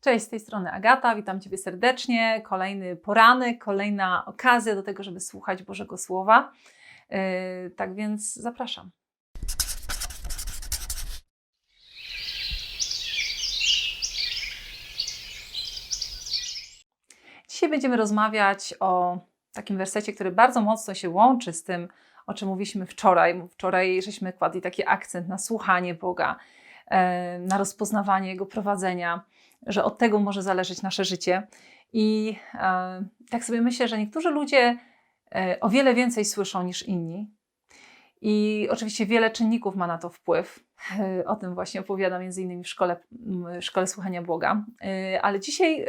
Cześć, z tej strony Agata, witam Ciebie serdecznie. Kolejny poranek, kolejna okazja do tego, żeby słuchać Bożego Słowa. Yy, tak więc zapraszam. Dzisiaj będziemy rozmawiać o takim wersecie, który bardzo mocno się łączy z tym, o czym mówiliśmy wczoraj. Wczoraj żeśmy kładli taki akcent na słuchanie Boga, yy, na rozpoznawanie Jego prowadzenia że od tego może zależeć nasze życie. I e, tak sobie myślę, że niektórzy ludzie e, o wiele więcej słyszą niż inni. I oczywiście wiele czynników ma na to wpływ. E, o tym właśnie opowiadam między innymi w szkole, w szkole Słuchania Boga. E, ale dzisiaj e,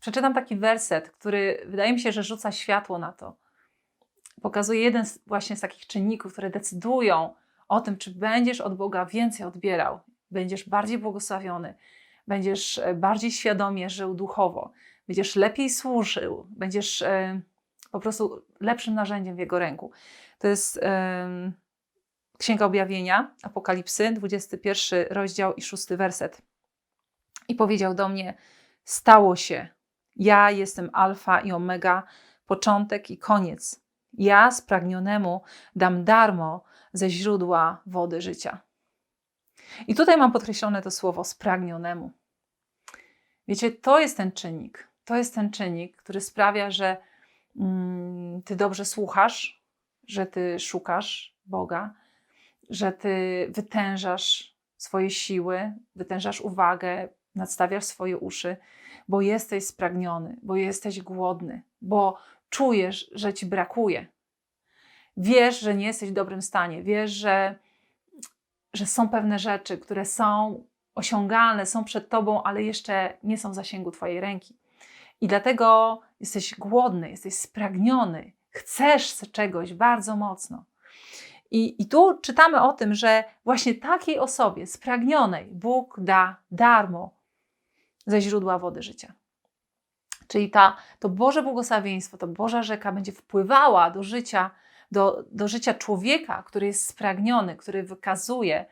przeczytam taki werset, który wydaje mi się, że rzuca światło na to. Pokazuje jeden z, właśnie z takich czynników, które decydują o tym, czy będziesz od Boga więcej odbierał, będziesz bardziej błogosławiony, będziesz e, bardziej świadomie żył duchowo, będziesz lepiej służył, będziesz e, po prostu lepszym narzędziem w Jego ręku. To jest Księga Objawienia, Apokalipsy, 21 rozdział i 6 werset. I powiedział do mnie: Stało się. Ja jestem Alfa i Omega, początek i koniec. Ja spragnionemu dam darmo ze źródła wody życia. I tutaj mam podkreślone to słowo spragnionemu. Wiecie, to jest ten czynnik. To jest ten czynnik, który sprawia, że mm, ty dobrze słuchasz, że ty szukasz Boga, że ty wytężasz swoje siły, wytężasz uwagę, nadstawiasz swoje uszy, bo jesteś spragniony, bo jesteś głodny, bo czujesz, że ci brakuje. Wiesz, że nie jesteś w dobrym stanie, wiesz, że że są pewne rzeczy, które są osiągalne, są przed tobą, ale jeszcze nie są w zasięgu twojej ręki. I dlatego jesteś głodny, jesteś spragniony, chcesz czegoś bardzo mocno. I, I tu czytamy o tym, że właśnie takiej osobie spragnionej Bóg da darmo ze źródła wody życia. Czyli ta, to Boże błogosławieństwo, to Boża rzeka będzie wpływała do życia do, do życia człowieka, który jest spragniony, który wykazuje,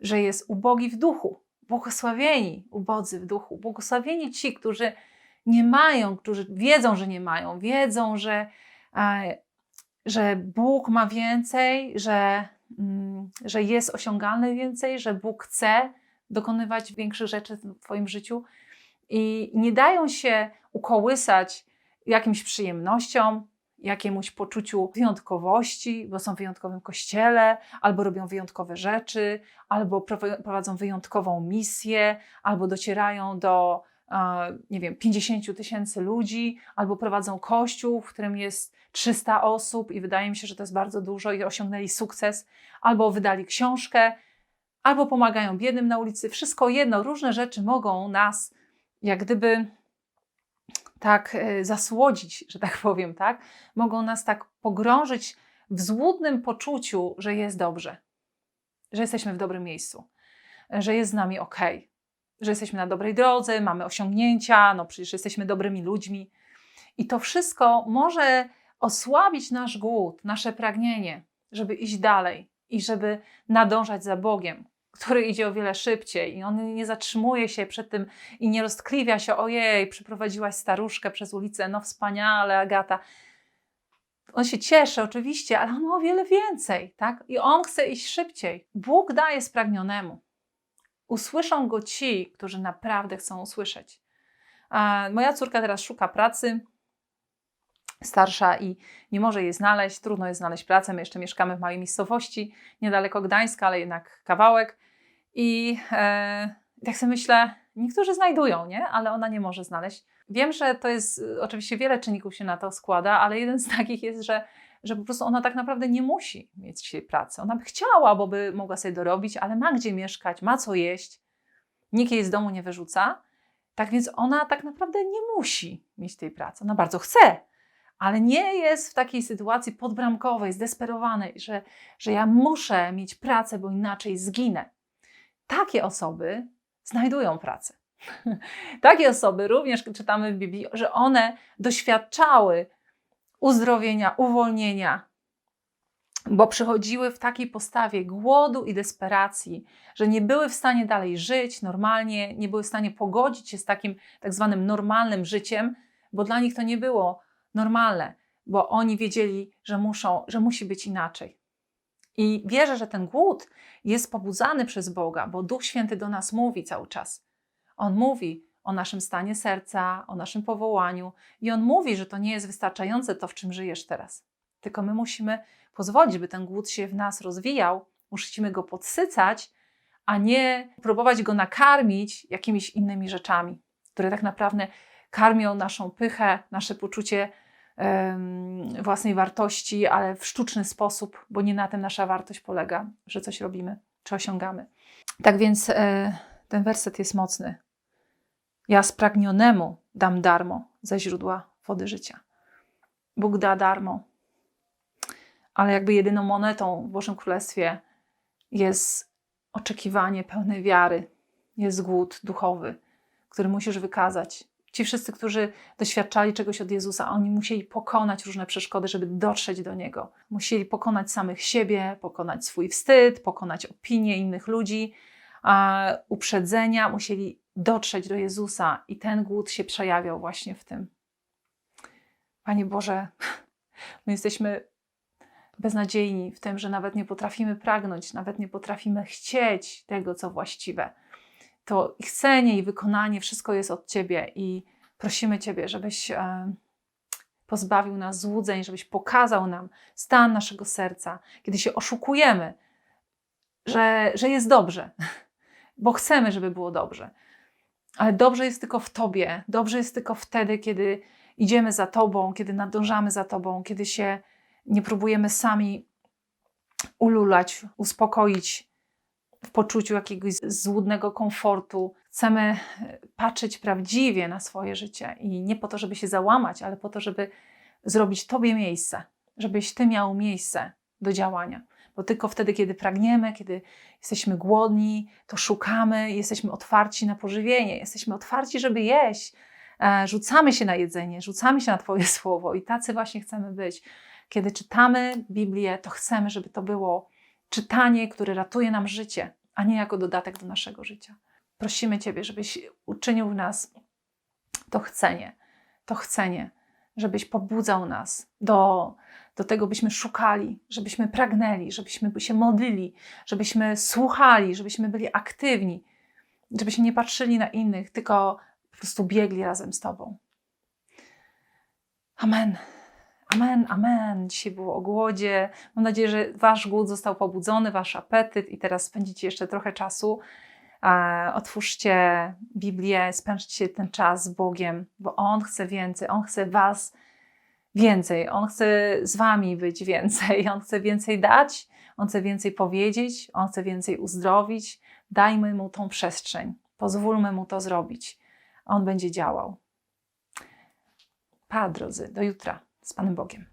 że jest ubogi w duchu. Błogosławieni ubodzy w duchu, błogosławieni ci, którzy nie mają, którzy wiedzą, że nie mają, wiedzą, że, e, że Bóg ma więcej, że, mm, że jest osiągalny więcej, że Bóg chce dokonywać większych rzeczy w Twoim życiu i nie dają się ukołysać jakimś przyjemnościom, jakiemuś poczuciu wyjątkowości, bo są w wyjątkowym kościele, albo robią wyjątkowe rzeczy, albo prowadzą wyjątkową misję, albo docierają do, nie wiem, 50 tysięcy ludzi, albo prowadzą kościół, w którym jest 300 osób i wydaje mi się, że to jest bardzo dużo i osiągnęli sukces, albo wydali książkę, albo pomagają biednym na ulicy. Wszystko jedno, różne rzeczy mogą nas jak gdyby tak e, zasłodzić, że tak powiem, tak? Mogą nas tak pogrążyć w złudnym poczuciu, że jest dobrze, że jesteśmy w dobrym miejscu, że jest z nami ok, że jesteśmy na dobrej drodze, mamy osiągnięcia, no przecież jesteśmy dobrymi ludźmi. I to wszystko może osłabić nasz głód, nasze pragnienie, żeby iść dalej i żeby nadążać za Bogiem, który idzie o wiele szybciej i on nie zatrzymuje się przed tym i nie roztkliwia się, ojej, przyprowadziłaś staruszkę przez ulicę, no wspaniale, Agata. On się cieszy oczywiście, ale on ma o wiele więcej, tak? I on chce iść szybciej. Bóg daje spragnionemu. Usłyszą go ci, którzy naprawdę chcą usłyszeć. Moja córka teraz szuka pracy, starsza i nie może jej znaleźć. Trudno jest znaleźć pracę. My jeszcze mieszkamy w małej miejscowości, niedaleko Gdańska, ale jednak kawałek. I e, tak sobie myślę, niektórzy znajdują, nie? ale ona nie może znaleźć. Wiem, że to jest, oczywiście wiele czynników się na to składa, ale jeden z takich jest, że, że po prostu ona tak naprawdę nie musi mieć dzisiaj pracy. Ona by chciała, bo by mogła sobie dorobić, ale ma gdzie mieszkać, ma co jeść, nikt jej z domu nie wyrzuca. Tak więc ona tak naprawdę nie musi mieć tej pracy. Ona bardzo chce, ale nie jest w takiej sytuacji podbramkowej, zdesperowanej, że, że ja muszę mieć pracę, bo inaczej zginę. Takie osoby znajdują pracę. Takie osoby również czytamy w Biblii, że one doświadczały uzdrowienia, uwolnienia, bo przychodziły w takiej postawie głodu i desperacji, że nie były w stanie dalej żyć normalnie, nie były w stanie pogodzić się z takim tak zwanym normalnym życiem, bo dla nich to nie było normalne, bo oni wiedzieli, że muszą, że musi być inaczej. I wierzę, że ten głód jest pobudzany przez Boga, bo Duch Święty do nas mówi cały czas. On mówi o naszym stanie serca, o naszym powołaniu i on mówi, że to nie jest wystarczające to, w czym żyjesz teraz. Tylko my musimy pozwolić, by ten głód się w nas rozwijał, musimy go podsycać, a nie próbować go nakarmić jakimiś innymi rzeczami, które tak naprawdę karmią naszą pychę, nasze poczucie własnej wartości, ale w sztuczny sposób, bo nie na tym nasza wartość polega, że coś robimy czy osiągamy. Tak więc e, ten werset jest mocny. Ja spragnionemu dam darmo ze źródła wody życia. Bóg da darmo, ale jakby jedyną monetą w Bożym Królestwie jest oczekiwanie pełnej wiary, jest głód duchowy, który musisz wykazać. Ci wszyscy, którzy doświadczali czegoś od Jezusa, oni musieli pokonać różne przeszkody, żeby dotrzeć do Niego. Musieli pokonać samych siebie, pokonać swój wstyd, pokonać opinie innych ludzi, uprzedzenia, musieli dotrzeć do Jezusa i ten głód się przejawiał właśnie w tym. Panie Boże, my jesteśmy beznadziejni w tym, że nawet nie potrafimy pragnąć, nawet nie potrafimy chcieć tego, co właściwe. To chcenie i wykonanie, wszystko jest od Ciebie i prosimy Ciebie, żebyś e, pozbawił nas złudzeń, żebyś pokazał nam stan naszego serca, kiedy się oszukujemy, że, że jest dobrze, bo chcemy, żeby było dobrze. Ale dobrze jest tylko w Tobie, dobrze jest tylko wtedy, kiedy idziemy za Tobą, kiedy nadążamy za Tobą, kiedy się nie próbujemy sami ululać, uspokoić w poczuciu jakiegoś złudnego komfortu. Chcemy e, patrzeć prawdziwie na swoje życie i nie po to, żeby się załamać, ale po to, żeby zrobić Tobie miejsce, żebyś Ty miał miejsce do działania. Bo tylko wtedy, kiedy pragniemy, kiedy jesteśmy głodni, to szukamy, jesteśmy otwarci na pożywienie, jesteśmy otwarci, żeby jeść. E, rzucamy się na jedzenie, rzucamy się na Twoje słowo i tacy właśnie chcemy być. Kiedy czytamy Biblię, to chcemy, żeby to było czytanie, które ratuje nam życie, a nie jako dodatek do naszego życia. Prosimy Ciebie, żebyś uczynił w nas to chcenie, to chcenie, żebyś pobudzał nas do, do tego, byśmy szukali, żebyśmy pragnęli, żebyśmy się modlili, żebyśmy słuchali, żebyśmy byli aktywni, żebyśmy nie patrzyli na innych, tylko po prostu biegli razem z Tobą. Amen. Amen, amen. Dzisiaj było o głodzie. Mam nadzieję, że wasz głód został pobudzony, wasz apetyt i teraz spędzicie jeszcze trochę czasu. E, otwórzcie Biblię, spędźcie ten czas z Bogiem, bo On chce więcej, On chce was więcej, On chce z wami być więcej, On chce więcej dać, On chce więcej powiedzieć, On chce więcej uzdrowić. Dajmy Mu tą przestrzeń, pozwólmy Mu to zrobić. On będzie działał. Pa, drodzy, do jutra z Panem Bogiem.